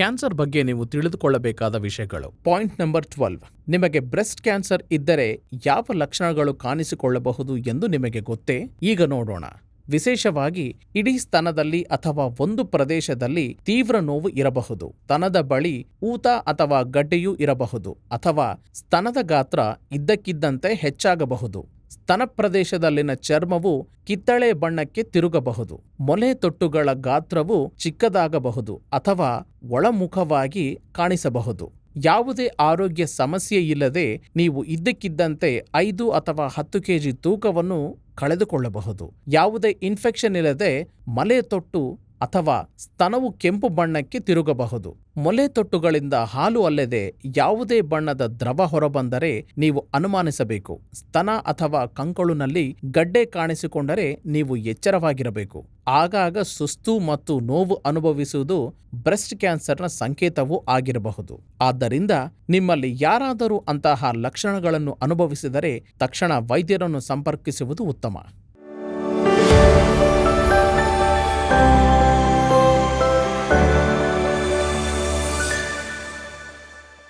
Cancer ಬಗ್ಗೆ ನೀವು ತಿಳಿದುಕೊಳ್ಳಬೇಕಾದ ವಿಷಯಗಳು. Point number twelve. ನಿಮಗೆ ಬ್ರೆಸ್ಟ್ ಕ್ಯಾನ್ಸರ್ ಇದ್ದರೆ ಯಾವ ಲಕ್ಷಣಗಳು ಕಾಣಿಸಿಕೊಳ್ಳಬಹುದು ಎಂದು ನಿಮಗೆ ಗೊತ್ತೇ? ಈಗ ನೋಡೋಣ. ವಿಶೇಷವಾಗಿ ಇಡೀ ಸ್ತನದಲ್ಲಿ ಅಥವಾ ಒಂದು ಪ್ರದೇಶದಲ್ಲಿ ತೀವ್ರ ನೋವು ಇರಬಹುದು. ತನದ ಬಳಿ ಊತ ಅಥವಾ ಗಡ್ಡೆಯೂ ಇರಬಹುದು ಅಥವಾ ಸ್ತನದ ಗಾತ್ರ ಇದ್ದಕ್ಕಿದ್ದಂತೆ ಹೆಚ್ಚಾಗಬಹುದು. ಸ್ತನ ಪ್ರದೇಶದಲ್ಲಿನ ಚರ್ಮವು ಕಿತ್ತಳೆ ಬಣ್ಣಕ್ಕೆ ತಿರುಗಬಹುದು. ಮೊಲೆ ತೊಟ್ಟುಗಳ ಗಾತ್ರವು ಚಿಕ್ಕದಾಗಬಹುದು ಅಥವಾ ಒಳಮುಖವಾಗಿ ಕಾಣಿಸಬಹುದು. ಯಾವುದೇ ಆರೋಗ್ಯ ಸಮಸ್ಯೆ ಇಲ್ಲದೆ ನೀವು ಇದ್ದಕ್ಕಿದ್ದಂತೆ ಐದು ಅಥವಾ ಹತ್ತು ಕೆಜಿ ತೂಕವನ್ನು ಕಳೆದುಕೊಳ್ಳಬಹುದು. ಯಾವುದೇ ಇನ್ಫೆಕ್ಷನ್ ಇಲ್ಲದೆ ಮಲೆ ತೊಟ್ಟು ಅಥವಾ ಸ್ತನವು ಕೆಂಪು ಬಣ್ಣಕ್ಕೆ ತಿರುಗಬಹುದು. ಮೊಲೆ ತೊಟ್ಟುಗಳಿಂದ ಹಾಲು ಅಲ್ಲದೆ ಯಾವುದೇ ಬಣ್ಣದ ದ್ರವ ಹೊರಬಂದರೆ ನೀವು ಅನುಮಾನಿಸಬೇಕು. ಸ್ತನ ಅಥವಾ ಕಂಕಳುನಲ್ಲಿ ಗಡ್ಡೆ ಕಾಣಿಸಿಕೊಂಡರೆ ನೀವು ಎಚ್ಚರವಾಗಿರಬೇಕು. ಆಗಾಗ ಸುಸ್ತು ಮತ್ತು ನೋವು ಅನುಭವಿಸುವುದು ಬ್ರೆಸ್ಟ್ ಕ್ಯಾನ್ಸರ್ನ ಸಂಕೇತವೂ ಆಗಿರಬಹುದು. ಆದ್ದರಿಂದ ನಿಮ್ಮಲ್ಲಿ ಯಾರಾದರೂ ಅಂತಹ ಲಕ್ಷಣಗಳನ್ನು ಅನುಭವಿಸಿದರೆ ತಕ್ಷಣ ವೈದ್ಯರನ್ನು ಸಂಪರ್ಕಿಸುವುದು ಉತ್ತಮ.